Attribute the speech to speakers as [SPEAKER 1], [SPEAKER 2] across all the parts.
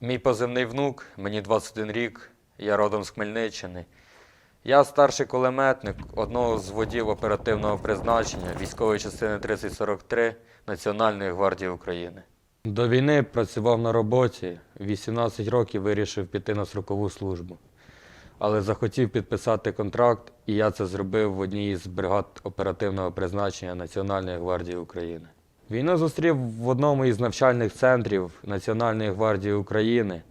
[SPEAKER 1] Мій позивний внук, мені 21 рік, я родом з Хмельниччини. Я старший кулеметник одного з водів оперативного призначення військової частини 3043 Національної гвардії України. До війни працював на роботі, 18 років вирішив піти на строкову службу. Але захотів підписати контракт, і я це зробив в одній із бригад оперативного призначення Національної гвардії України. Війну зустрів в одному із навчальних центрів Національної гвардії України.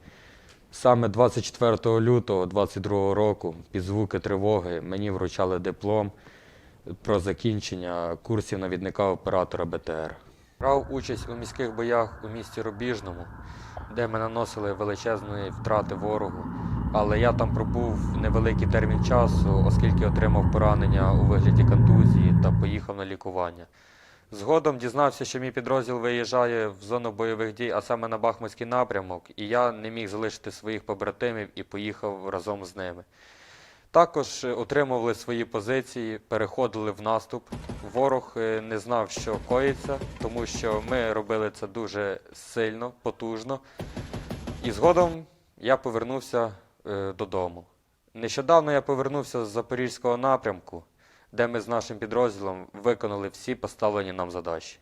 [SPEAKER 1] Саме 24 лютого 22 року під звуки тривоги мені вручали диплом про закінчення курсів навідника оператора БТР. Брав участь у міських боях у місті Рубіжному, де ми наносили величезні втрати ворогу. Але я там пробув невеликий термін часу, оскільки отримав поранення у вигляді контузії та поїхав на лікування. Згодом дізнався, що мій підрозділ виїжджає в зону бойових дій, а саме на Бахмутський напрямок, і я не міг залишити своїх побратимів і поїхав разом з ними. Також е, отримували свої позиції, переходили в наступ. Ворог е, не знав, що коїться, тому що ми робили це дуже сильно, потужно. І згодом я повернувся е, додому. Нещодавно я повернувся з Запорізького напрямку, де ми з нашим підрозділом виконали всі поставлені нам задачі.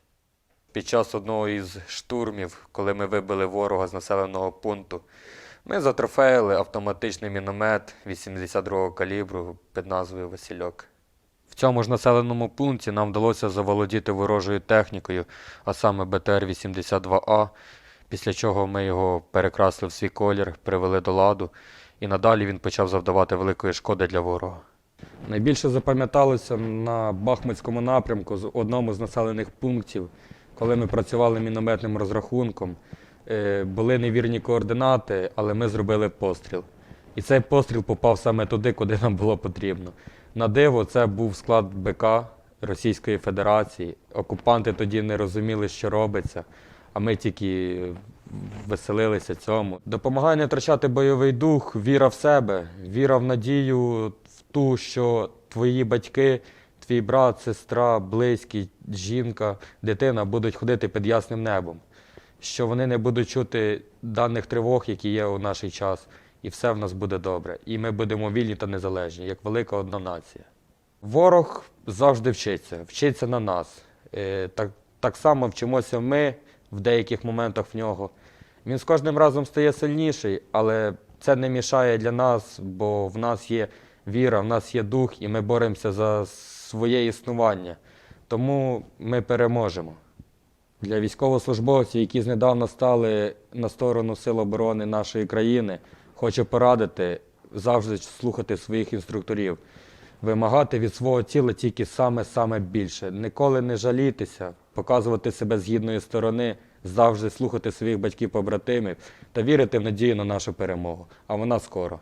[SPEAKER 1] Під час одного із штурмів, коли ми вибили ворога з населеного пункту, ми затрофеїли автоматичний міномет 82-го калібру під назвою Васильок. В цьому ж населеному пункті нам вдалося заволодіти ворожою технікою, а саме БТР-82А, після чого ми його перекрасли в свій колір, привели до ладу, і надалі він почав завдавати великої шкоди для ворога. Найбільше запам'яталося на Бахмутському напрямку з одному з населених пунктів, коли ми працювали мінометним розрахунком. Е, Були невірні координати, але ми зробили постріл. І цей постріл попав саме туди, куди нам було потрібно. На диво, це був склад БК Російської Федерації. Окупанти тоді не розуміли, що робиться, а ми тільки веселилися цьому. Допомагає не втрачати бойовий дух, віра в себе, віра в надію ту, що твої батьки, твій брат, сестра, близькі, жінка, дитина будуть ходити під ясним небом, що вони не будуть чути даних тривог, які є у наш час, і все в нас буде добре. І ми будемо вільні та незалежні, як велика одна нація. Ворог завжди вчиться, вчиться на нас. Е, Так, так само вчимося ми в деяких моментах в нього. Він з кожним разом стає сильніший, але це не мішає для нас, бо в нас є віра, в нас є дух, і ми боремося за своє існування. Тому ми переможемо. Для військовослужбовців, які знедавна стали на сторону Сил оборони нашої країни, хочу порадити завжди слухати своїх інструкторів, вимагати від свого тіла тільки саме-саме більше, ніколи не жалітися, показувати себе з гідної сторони, завжди слухати своїх батьків-побратимів та вірити в надію на нашу перемогу. А вона скоро.